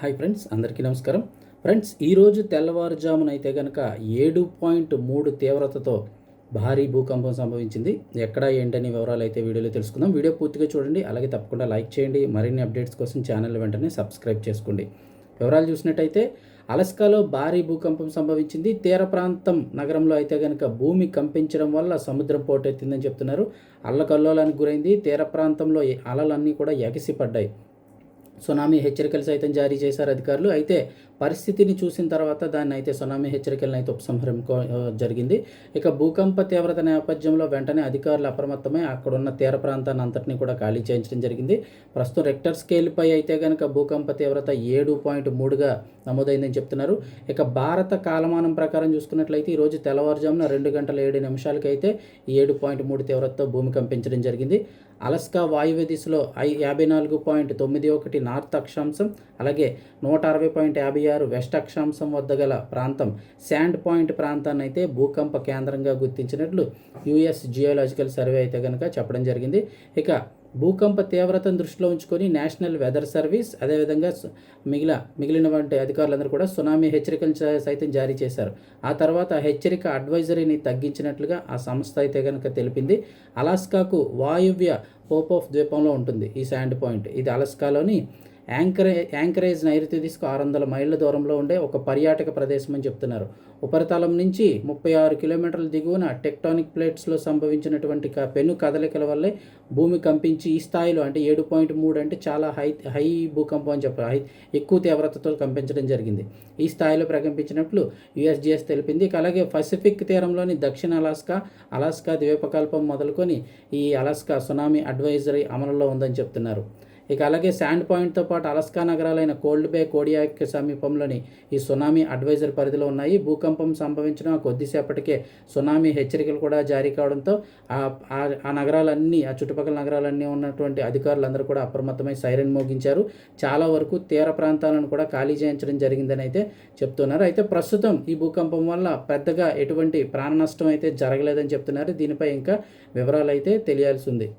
Hi friends అందరికీ నమస్కారం. Friends ఈరోజు తెల్లవారుజామున అయితే కనుక ఏడు పాయింట్ మూడు తీవ్రతతో భారీ భూకంపం సంభవించింది. ఎక్కడ ఏంటని వివరాలు అయితే వీడియోలో తెలుసుకుందాం. వీడియో పూర్తిగా చూడండి అలాగే తప్పకుండా లైక్ చేయండి. మరిన్ని అప్డేట్స్ కోసం ఛానల్ వెంటనే సబ్స్క్రైబ్ చేసుకోండి. వివరాలు చూసినట్టయితే అలస్కాలో భారీ భూకంపం సంభవించింది. తీర ప్రాంతం నగరంలో అయితే కనుక భూమి కంపించడం వల్ల సముద్రం పోటెత్తిందని చెప్తున్నారు. అల్లకల్లోలానికి గురైంది. తీర ప్రాంతంలో ఈ అలలన్నీ కూడా ఎగసిపడ్డాయి. సునామీ హెచ్చరికలు సైతం జారీ చేశారు అధికారులు. అయితే పరిస్థితిని చూసిన తర్వాత దాన్ని అయితే సునామీ హెచ్చరికలను అయితే ఉపసంహరించుకో జరిగింది. ఇక భూకంప తీవ్రత నేపథ్యంలో వెంటనే అధికారులు అప్రమత్తమై అక్కడున్న తీర ప్రాంతాన్ని అంతటినీ కూడా ఖాళీ చేయించడం జరిగింది. ప్రస్తుతం రెక్టర్ స్కేల్పై అయితే కనుక భూకంప తీవ్రత ఏడు పాయింట్ మూడుగా నమోదైందని చెప్తున్నారు. ఇక భారత కాలమానం ప్రకారం చూసుకున్నట్లయితే ఈరోజు తెల్లవారుజామున రెండు గంటల ఏడు నిమిషాలకైతే ఏడు పాయింట్ మూడు తీవ్రతతో భూమి కంపించడం జరిగింది. అలస్కా వాయువ్య దిశలో ఐ యాభై నాలుగు పాయింట్ తొమ్మిది ఒకటి నార్త్ అక్షాంశం అలాగే నూట అరవై పాయింట్ యాభై ఆరు వెస్ట్ అక్షాంశం వద్ద గల ప్రాంతం శాండ్ పాయింట్ ప్రాంతాన్ని అయితే భూకంప కేంద్రంగా గుర్తించినట్లు యుఎస్ జియోలాజికల్ సర్వే అయితే కనుక చెప్పడం జరిగింది. ఇక భూకంప తీవ్రతను దృష్టిలో ఉంచుకొని నేషనల్ వెదర్ సర్వీస్ అదేవిధంగా సు- మిగిలిన మిగిలినటువంటి అధికారులందరూ కూడా సునామీ హెచ్చరికలు సైతం జారీ చేశారు. ఆ తర్వాత హెచ్చరిక అడ్వైజరీని తగ్గించినట్లుగా ఆ సంస్థ అయితే కనుక తెలిపింది. అలాస్కాకు వాయువ్య పోప్ ఆఫ్ ద్వీపంలో ఉంటుంది ఈ శాండ్ పాయింట్. ఇది అలాస్కాలోని యాంకరే యాంకరేజ్ నైరుతి దిశకు ఆరు వందల మైళ్ళ దూరంలో ఉండే ఒక పర్యాటక ప్రదేశం అని చెప్తున్నారు. ఉపరితలం నుంచి ముప్పై ఆరు కిలోమీటర్ల దిగువన టెక్టానిక్ ప్లేట్స్లో సంభవించినటువంటి పెను కదలికల వల్లే భూమి కంపించి ఈ స్థాయిలో అంటే ఏడు పాయింట్ మూడు అంటే చాలా హై హై భూకంపం అని చెప్పారు హై ఎక్కువ తీవ్రతతో కంపించడం జరిగింది. ఈ స్థాయిలో ప్రకంపించినట్లు యుఎస్జిఎస్ తెలిపింది. ఇక అలాగే పసిఫిక్ తీరంలోని దక్షిణ అలాస్కా అలాస్కా ద్వీపకల్పం మొదలుకొని ఈ అలాస్కా సునామీ అడ్వైజరీ అమలులో ఉందని చెప్తున్నారు. ఇక అలాగే శాండ్ పాయింట్తో పాటు అలస్కా నగరాలైన కోల్డ్ బే కోడియాక్ సమీపంలోని ఈ సునామీ అడ్వైజర్ పరిధిలో ఉన్నాయి. భూకంపం సంభవించిన కొద్దిసేపటికే సునామీ హెచ్చరికలు కూడా జారీ కావడంతో ఆ ఆ- నగరాలన్నీ ఆ చుట్టుపక్కల నగరాలన్నీ ఉన్నటువంటి అధికారులందరూ కూడా అప్రమత్తమై సైరన్ మోగించారు. చాలా వరకు తీర ప్రాంతాలను కూడా ఖాళీ చేయించడం జరిగిందని అయితే చెప్తున్నారు. అయితే ప్రస్తుతం ఈ భూకంపం వల్ల పెద్దగా ఎటువంటి ప్రాణ నష్టం అయితే జరగలేదని చెప్తున్నారు. దీనిపై ఇంకా వివరాలు అయితే తెలియాల్సి ఉంది.